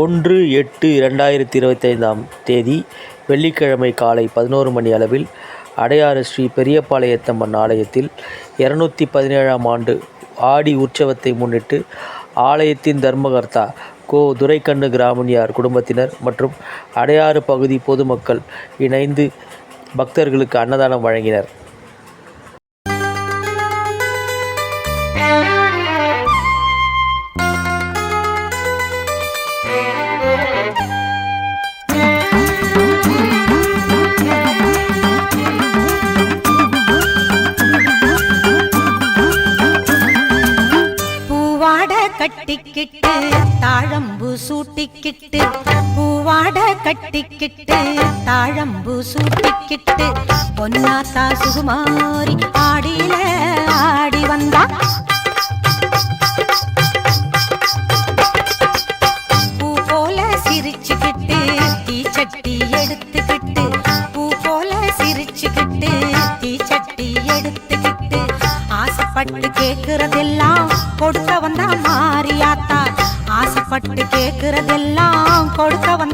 ஒன்று எட்டு இரண்டாயிரத்தி இருபத்தைந்தாம் தேதி வெள்ளிக்கிழமை காலை பதினோரு மணி அளவில் அடையாறு ஸ்ரீ பெரியபாளையத்தம்மன் ஆலயத்தில் இரநூத்தி பதினேழாம் ஆண்டு ஆடி உற்சவத்தை முன்னிட்டு ஆலயத்தின் தர்மகர்த்தா கோ துரைக்கண்ணு கிராமணியார் குடும்பத்தினர் மற்றும் அடையாறு பகுதி பொதுமக்கள் இணைந்து பக்தர்களுக்கு அன்னதானம் வழங்கினர். கட்டிக்கிட்டு தாழம்பு சூட்டிக்கிட்டு பூவாட கட்டிக்கிட்டு தாழம்பு சூட்டிக்கிட்டு பொன்னாத்தா சுகுமாரி ஆடியில ஆடி வந்தா. பூ போல சிரிச்சுக்கிட்டு தீச்சட்டி எடுத்துக்கிட்டு பூ போல சிரிச்சுக்கிட்டு தீச்சட்டி எடுத்துக்கிட்டு ஆசைப்பட்டு கேக்குறதெல்லாம் கொடுக்க வந்தா மாறியாத்தா ஆசைப்பட்டு கேக்குறதெல்லாம் கொடுக்க வந்த